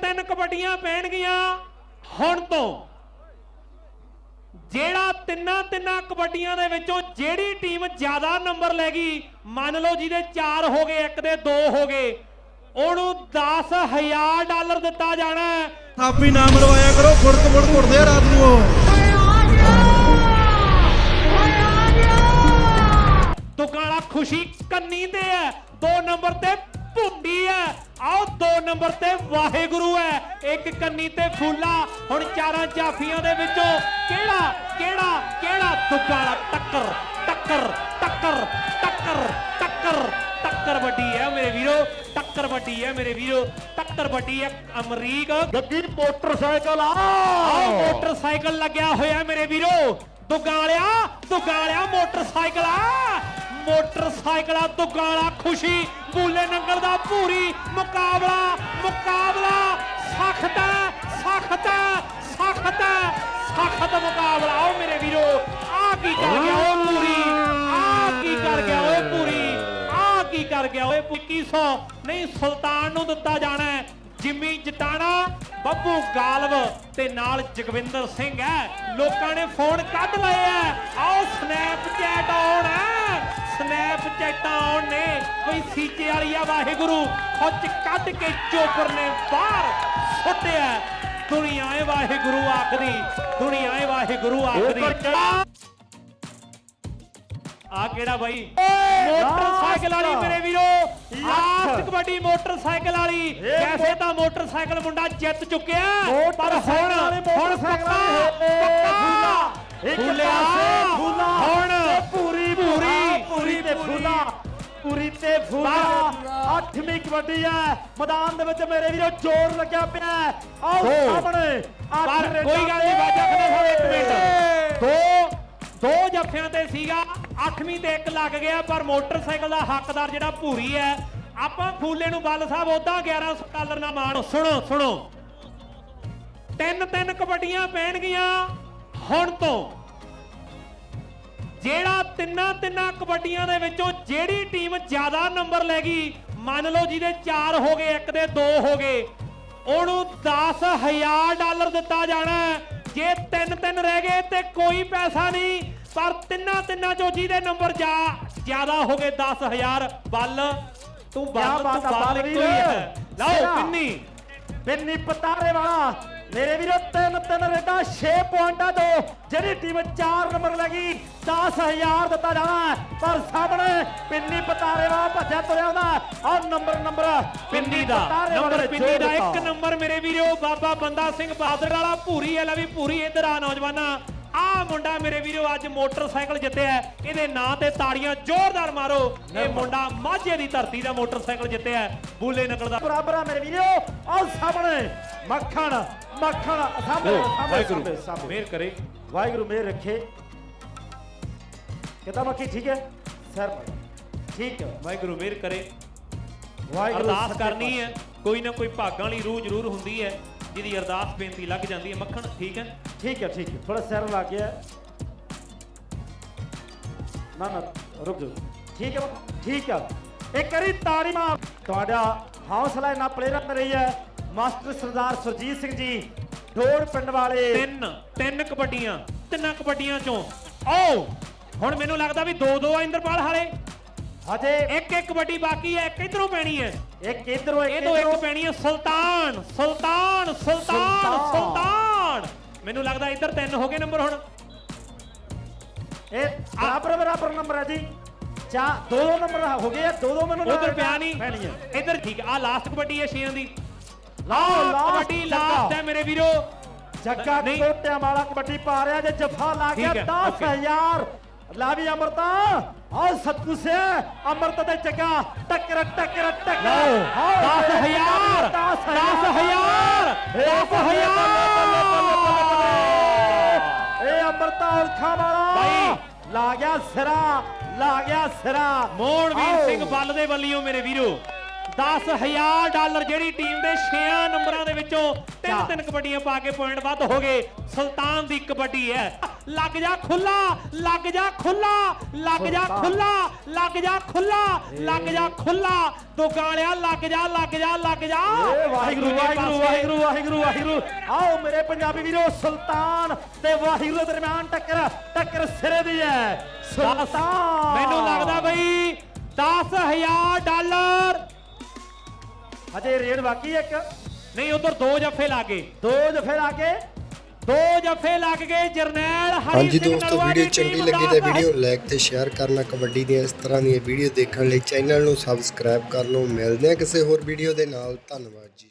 ਤਿੰਨ ਕਬੱਡੀਆਂ ਪੈਣਗੀਆਂ ਹੁਣ ਤੋਂ। ਜਿਹੜਾ ਤਿੰਨਾਂ ਤਿੰਨਾਂ ਕਬੱਡੀਆਂ ਦੇ ਵਿੱਚੋਂ ਜਿਹੜੀ ਟੀਮ ਜ਼ਿਆਦਾ ਨੰਬਰ ਲੈ ਗਈ ਮੰਨ ਲਓ ਜਿਹਦੇ 4 ਹੋ ਗਏ ਇੱਕ ਦੇ 2 ਹੋ ਗਏ ਉਹਨੂੰ 10000 ਡਾਲਰ ਦਿੱਤਾ ਜਾਣਾ ਹੈ। ਥਾਪੀ ਨਾ ਮਰਵਾਇਆ ਕਰੋ ਫੁੜ ਘੁੱਟਦੇ ਆ ਰਾਤ ਨੂੰ ਉਹ। ਦੁਕਾਲਾ ਖੁਸ਼ੀ ਕੰਨੀ ਤੇ ਹੈ 2 ਨੰਬਰ ਤੇ ਭੁੰਡੀ ਹੈ। ਆਓ 2 ਨੰਬਰ ਤੇ ਵਾਹਿਗੁਰੂ ਹੈ ਇੱਕ ਕੰਨੀ ਤੇ ਫੂਲਾ। ਹੁਣ ਚਾਰਾਂ ਜਾਫੀਆਂ ਦੇ ਵਿੱਚੋਂ ਕਿਹੜਾ ਕਿਹੜਾ ਕਿਹੜਾ? ਦੁਕਾਲਾ ਟੱਕਰ ਟੱਕਰ ਟੱਕਰ ਟੱਕਰ ਟੱਕਰ ਟੱਕਰ ਵੱਡੀ ਹੈ ਮੇਰੇ ਵੀਰੋ ਟੱਕਰ ਵੱਡੀ ਹੈ ਮੇਰੇ ਵੀਰੋ ਟੱਕਰ ਵੱਡੀ ਹੈ ਅਮਰੀਕ। ਗੱਗੀ ਮੋਟਰਸਾਈਕਲ ਆ! ਮੋਟਰਸਾਈਕਲ ਲੱਗਿਆ ਹੋਇਆ ਮੇਰੇ ਵੀਰੋ। ਦੁਗਾਲਿਆ ਦੁਗਾਲਿਆ ਮੋਟਰਸਾਈਕਲ ਆ! ਮੋਟਰਸਾਈਕਲ ਆ ਦੁਗਾਲਾ ਖੁਸ਼ੀ ਬੂਲੇ ਨੰਗਲ ਦਾ ਪੂਰੀ ਮੁਕਾਬਲਾ ਮੁਕਾਬਲਾ ਸਖਤ ਸਖਤ ਸਖਤ ਸਖਤ ਮੁਕਾਬਲਾ। ਆਓ ਮੇਰੇ ਵੀਰੋ, ਆ ਕੀ ਕਰ ਗਿਆ ਉਹ ਪੂਰੀ, ਆ ਕੀ ਕਰ ਗਿਆ ਓਏ ਪੂਰੀ, ਆ ਕੀ ਕਰ ਗਿਆ ਓਏ 2100 ਨਹੀਂ, ਸੁਲਤਾਨ ਨੂੰ ਦਿੱਤਾ ਜਾਣਾ ਜਿੰਮੀ ਜਟਾਣਾ, ਬੱਬੂ ਗਾਲਵ ਤੇ ਨਾਲ ਜਗਵਿੰਦਰ ਸਿੰਘ ਹੈ। ਲੋਕਾਂ ਨੇ ਫੋਨ ਕੱਢ ਲਏ ਆ ਆਓ ਸਨੈਪਚੈਟ ਕੋਈ ਸੀਚੇ ਵਾਲੀ ਆ ਵਾਹਿਗੁਰੂ। ਖੁੱਚ ਕੱਢ ਕੇ ਚੋਪਰ ਨੇ ਬਾਹਰ ਸੁੱਟਿਆ। ਦੁਨੀਆ ਏ ਵਾਹਿਗੁਰੂ ਆਖਦੀ ਦੁਨੀਆ ਏ ਵਾਹਿਗੁਰੂ ਆਖਦੀ। ਆ ਕਿਹੜਾ ਬਾਈ? ਮੋਟਰਸਾਈਕਲ ਵਾਲੀ ਮੇਰੇ ਵੀਰੋ। ਲਾਸਟ। ਕਬੱਡੀ ਮੋਟਰਸਾਈਕਲ ਵਾਲੀ। ਵੈਸੇ ਤਾਂ ਮੋਟਰਸਾਈਕਲ ਮੁੰਡਾ ਜਿੱਤ ਚੁੱਕਿਆ। ਪਰ ਹੁਣ ਹੁਣ ਪੱਕਾ ਪੱਕਾ ਇੱਕ ਪਾਸੇ ਫੂਲਾ। ਹੁਣ ਪੂਰੀ ਪੂਰੀ ਤੇ ਫੂਲਾ। ਅੱਠਵੀਂ ਕਬੱਡੀ ਹੈ। ਮੈਦਾਨ ਦੇ ਵਿੱਚ ਮੇਰੇ ਵੀਰੋ ਜ਼ੋਰ ਲੱਗਿਆ ਪਿਆ। ਆਓ। ਸਾਹਮਣੇ ਪਰ ਕੋਈ ਗੱਲ ਨਹੀਂ ਬਾਜਾ ਖੜੇ ਹੋ ਇੱਕ ਮਿੰਟ। ਦੋ ਦੋ ਜੱਫਿਆਂ ਤੇ ਸੀਗਾ 8ਵੀਂ ਤੇ ਇੱਕ ਲੱਗ ਗਿਆ ਪਰ ਮੋਟਰਸਾਈਕਲ ਦਾ ਹੱਕਦਾਰ ਜਿਹੜਾ ਭੂਰੀ ਹੈ ਆਪਾਂ ਫੂਲੇ ਨੂੰ ਬੱਲ ਸਾਹਿਬ ਉਦਾਂ 1100 ਡਾਲਰ ਨਾਲ ਮਾਣ ਸੁਣੋ ਸੁਣੋ। ਤਿੰਨ ਤਿੰਨ ਕਬੱਡੀਆਂ ਪੈਣਗੀਆਂ ਹੁਣ ਤੋਂ। ਜਿਹੜਾ ਤਿੰਨਾਂ ਤਿੰਨਾਂ ਕਬੱਡੀਆਂ ਦੇ ਵਿੱਚੋਂ ਜਿਹੜੀ ਟੀਮ ਜ਼ਿਆਦਾ ਨੰਬਰ ਲੈ ਗਈ ਮੰਨ ਲਓ ਜਿਹਦੇ 4 ਹੋ ਗਏ ਇੱਕ ਦੇ 2 ਹੋ ਗਏ ਉਹਨੂੰ 10000 ਡਾਲਰ ਦਿੱਤਾ ਜਾਣਾ। ਜੇ ਤਿੰਨ ਤਿੰਨ ਰਹਿ ਗਏ ਤੇ ਕੋਈ ਪੈਸਾ ਨਹੀਂ ਪਰ ਤਿੰਨਾਂ ਤਿੰਨਾਂ ਚੋਂ ਜਿਹਦੇ ਨੰਬਰ ਜਾ ਜ਼ਿਆਦਾ ਹੋ ਗਏ 10000 ਬੱਲ ਤੂੰ ਬੱਲ ਤੂੰ ਬੱਲ। ਇੱਕੋ ਹੀ ਹੈ ਲਓ। ਪਿੰਨੀ ਪਿੰਨੀ ਪਤਾਰੇ ਵਾਲਾ ਮੇਰੇ ਵੀਰੋ ਤਿੰਨ ਤਿੰਨ ਰੇਡਾਂ 6 ਪੁਆਇੰਟਾਂ ਤੋਂ ਜਿਹੜੀ ਟੀਮ 4 ਨੰਬਰ ਲੱਗੀ 10000 ਦਿੱਤਾ ਜਾਣਾ। ਪਰ ਸਾਹਮਣੇ ਪਿੰਨੀ ਪਤਾਰੇ ਵਾਲਾ ਭੱਜਿਆ ਤੁਰਿਆ ਹੁੰਦਾ ਆ ਨੰਬਰ ਨੰਬਰ ਪਿੰਨੀ ਦਾ ਨੰਬਰ ਪਿੰਨੀ ਦਾ ਇੱਕ। ਨੰਬਰ ਮੇਰੇ ਵੀਰੋ ਬਾਬਾ ਬੰਦਾ ਸਿੰਘ ਬਹਾਦਰ ਵਾਲਾ ਭੂਰੀ ਹੈ ਲੈ ਵੀ ਭੂਰੀ ਇੱਧਰ ਆ ਨੌਜਵਾਨਾਂ ਆ ਮੁੰਡਾ ਮੇਰੇ ਵੀਰੋ ਅੱਜ ਮੋਟਰਸਾਈਕਲ ਜਿੱਤਿਆ। ਇਹਦੇ ਨਾਂ ਤੇ ਤਾੜੀਆਂ ਜ਼ੋਰਦਾਰ ਮਾਰੋ ਇਹ ਮੁੰਡਾ ਮਾਝੇ ਦੀ ਧਰਤੀ ਦਾ ਮੋਟਰਸਾਈਕਲ ਜਿੱਤਿਆ। ਬੂਲੇ ਨਗਲ ਦਾ ਬਰਾਬਰ ਆ ਮੇਰੇ ਵੀਰੋ ਆਹ ਸਾਹਮਣੇ ਮੱਖਣ ਮੱਖਣ ਸਾਹਮਣੇ ਸਾਹਮਣੇ ਸਾਹਮਣੇ ਸਾਹਮਣੇ। ਮਿਹਰ ਕਰੇ। ਵਾਹਿਗੁਰੂ ਮੇਰ ਰੱਖੇ। ਕਿਦਾਂ ਮੱਖੀ? ਠੀਕ ਹੈ? ਸਰ ਠੀਕ ਹੈ। ਵਾਹਿਗੁਰੂ ਮਿਹਰ ਕਰੇ। ਵਾਹਿਗੁਰੂ ਅਰਦਾਸ ਕਰਨੀ ਹੈ। ਕੋਈ ਨਾ ਕੋਈ ਭਾਗਾਂ ਵਾਲੀ ਰੂਹ ਜ਼ਰੂਰ ਹੁੰਦੀ ਹੈ ਜਿਹਦੀ ਅਰਦਾਸ ਬੇਨਤੀ ਲੱਗ ਜਾਂਦੀ ਹੈ। ਮੱਖਣ ਠੀਕ ਹੈ। ਠੀਕ ਹੈ ਠੀਕ ਹੈ। ਥੋੜਾ ਸਿਰ ਲੱਗ ਗਿਆ। ਨਾ ਨਾ ਰੁਕ ਜਾਓ। ਠੀਕ ਹੈ? ਠੀਕ ਹੈ। ਇੱਕ ਵਾਰੀ ਤਾੜੀ ਮਾਰ। ਤੁਹਾਡਾ ਹੌਸਲਾ ਇੰਨਾ ਪਲੇਅਰ ਰਹੀ ਹੈ। ਮਾਸਟਰ ਸਰਦਾਰ ਸੁਰਜੀਤ ਸਿੰਘ ਜੀ ਢੋੜ ਪਿੰਡ ਵਾਲੇ। ਤਿੰਨ ਤਿੰਨ ਕਬੱਡੀਆਂ ਤਿੰਨਾਂ ਕਬੱਡੀਆਂ ਚੋਂ। ਆਓ ਹੁਣ ਮੈਨੂੰ ਲੱਗਦਾ ਵੀ ਦੋ ਦੋ ਆ ਇੰਦਰਪਾਲ ਹਾਲੇ ਹਜੇ ਇੱਕ ਇੱਕ ਕਬੱਡੀ ਬਾਕੀ ਹੈ ਇੱਕ ਇਧਰੋਂ ਪੈਣੀ ਹੈ। ਇੱਕ ਇਧਰੋਂ ਇੱਕ ਤੋਂ ਇੱਕ ਇੱਧਰੋਂ। ਪੈਣੀ ਹੈ ਸੁਲਤਾਨ ਸੁਲਤਾਨ ਸੁਲਤਾਨ ਸੁਲਤਾਨ। ਮੈਨੂੰ ਲੱਗਦਾ ਇੱਧਰ ਤਿੰਨ ਹੋ ਗਏ ਨੰਬਰ ਹੁਣ। ਇਹ ਬਰਾਬਰ ਬਰਾਬਰ ਨੰਬਰ ਹੈ ਜੀ। ਚਾ ਦੋ ਦੋ ਨੰਬਰ ਹੋ ਗਏ ਦੋ ਦੋ ਮੈਨੂੰ ਉਧਰ ਪਿਆ ਨਹੀਂ। ਇੱਧਰ ਠੀਕ ਆ ਲਾਸਟ ਕਬੱਡੀ ਹੈ ਛੇਆਂ ਦੀ। ਲਓ, last ਕਬੱਡੀ ਜੱਗਾ। ਲਾਸਟ ਹੈ ਮੇਰੇ ਵੀਰੋ। ਜੱਗਾ। ਕੋਟਿਆਂ ਵਾਲਾ ਕਬੱਡੀ ਪਾ ਰਿਹਾ ਜੇ ਜਫਾ ਲਾ ਗਿਆ ਠੀਕ ਹੈ, 10000 ਲਾ ਵੀ ਅਮਰਤਾ ਆਹ ਸਤਗੁਰ ਸੇ ਅਮਰਤ ਦੇ ਜੱਗਾ ਟੱਕਰ ਟੱਕਰ ਟੱਕਰ। ਲਓ 10000 10000 ਇਹ ਅਮਰਤਾ ਉਲਖਾਂ ਵਾਲਾ। ਲਾ ਗਿਆ ਸਿਰਾ ਲਾ ਗਿਆ ਸਿਰਾ। ਮੋਹਨਵੀਰ ਆਓ। ਸਿੰਘ ਬੱਲ ਦੇ ਵੱਲਿਓ ਮੇਰੇ ਵੀਰੋ। 10000 ਡਾਲਰ ਜਿਹੜੀ ਟੀਮ ਦੇ 6 ਨੰਬਰਾਂ ਦੇ ਵਿੱਚੋਂ ਤਿੰਨ। ਤਿੰਨ ਕਬੱਡੀਆਂ ਪਾ ਕੇ ਪੁਆਇੰਟ ਵੱਧ ਹੋ ਗਏ। ਸੁਲਤਾਨ ਦੀ ਕਬੱਡੀ ਹੈ। ਲੱਗ ਜਾ ਖੁੱਲਾ ਲੱਗ ਜਾ ਖੁੱਲਾ ਲੱਗ ਜਾ ਖੁੱਲਾ ਲੱਗ ਜਾ ਖੁੱਲਾ ਲੱਗ ਜਾ ਖੁੱਲਾ। ਦੁਗਾਲਿਆ ਲੱਗ ਜਾ ਲੱਗ ਜਾ ਲੱਗ ਜਾ। ਏ ਵਾਹਿਗੁਰੂ ਵਾਹਿਗੁਰੂ ਵਾਹਿਗੁਰੂ ਵਾਹਿਗੁਰੂ ਵਾਹਿਗੁਰੂ। ਆਓ ਮੇਰੇ ਪੰਜਾਬੀ ਵੀਰੋ ਸੁਲਤਾਨ ਤੇ ਵਾਹਿਗੁਰੂ ਦੇ ਦਰਮਿਆਨ ਟੱਕਰ ਟੱਕਰ ਸਿਰੇ ਦੀ ਹੈ। ਸੁਲਤਾਨ। ਮੈਨੂੰ ਲੱਗਦਾ ਬਈ 10000 ਡਾਲਰ ਅਜੇ ਰੇਡ ਬਾਕੀ ਹੈ ਇੱਕ। ਨਹੀਂ ਉਧਰ ਦੋ ਜੱਫੇ ਲਾਗੇ ਦੋ ਜਫੇ ਲਾ ਕੇ। ਦੋ ਜੱਫੇ ਲੱਗ ਗਏ ਜਰਨੈਲ ਹਰੀ ਹਾਂਜੀ ਸਿੰਘ ਦੋਸਤੋ ਨਲੂਆ ਵੀਡੀਓ ਚੰਗੀ ਲੱਗੀ ਤਾਂ ਵੀਡੀਓ ਲਾਈਕ ਤੇ ਸ਼ੇਅਰ ਕਰਨਾ ਕਬੱਡੀ ਦੀਆਂ ਇਸ ਤਰ੍ਹਾਂ ਦੀਆਂ ਵੀਡੀਓ ਦੇਖਣ ਲਈ ਚੈਨਲ ਨੂੰ ਸਬਸਕ੍ਰਾਈਬ ਕਰ ਲਓ। ਮਿਲਦੇ ਹਾਂ ਕਿਸੇ ਹੋਰ ਵੀਡੀਓ ਦੇ ਨਾਲ। ਧੰਨਵਾਦ ਜੀ।